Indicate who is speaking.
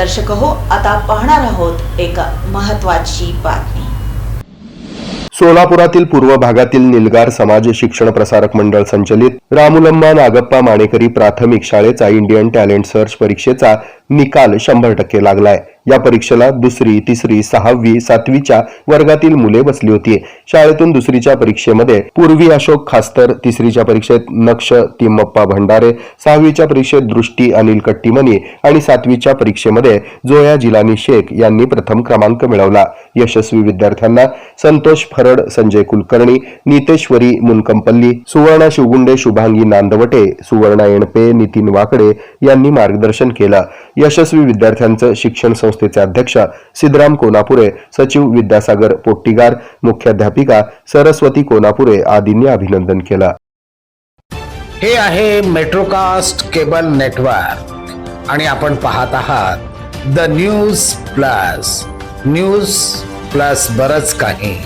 Speaker 1: दर्शक हो आता पाहणार आहोत एक महत्वाची बातमी.
Speaker 2: सोलापुरातील पूर्व भागातील निलगार समाज शिक्षण प्रसारक मंडळ संचलित रामुलम्मा नागप्पा माणेकरी प्राथमिक शाळेचा इंडियन टॅलेंट सर्च परीक्षेचा निकाल शंभर टक्के लागलाय. या परीक्षेला दुसरी तिसरी सहावी सातवीच्या वर्गातील मुले बसली होती. शाळेतून दुसरीच्या परीक्षेमध्ये पूर्वी अशोक खास्तर तिसरीच्या परीक्षेत नक्ष तिम्मप्पा भंडारे सहावीच्या परीक्षेत दृष्टी अनिल कट्टीमनी आणि सातवीच्या परीक्षेमध्ये जोया जिलानी शेख यांनी प्रथम क्रमांक मिळवला. यशस्वी विद्यार्थ्यांना संतोष फरड संजय कुलकर्णी नितेश्वरी मुनकंपल्ली सुवर्णा शिवगुंडे शुभांगी नांदवटे सुवर्णा एणपे नितीन वाकडे यांनी मार्गदर्शन केलं. यशस्वी विद्यार्थ्यांचं शिक्षण संस्थेचे अध्यक्ष सिद्धराम कोनापुरे सचिव विद्यासागर पोट्टीगार मुख्याध्यापिका सरस्वती कोनापुरे आदींनी अभिनंदन केलं.
Speaker 3: हे आहे मेट्रोकास्ट केबल नेटवर्क आणि आपण पाहत आहात the news plus news plus बरंच काही.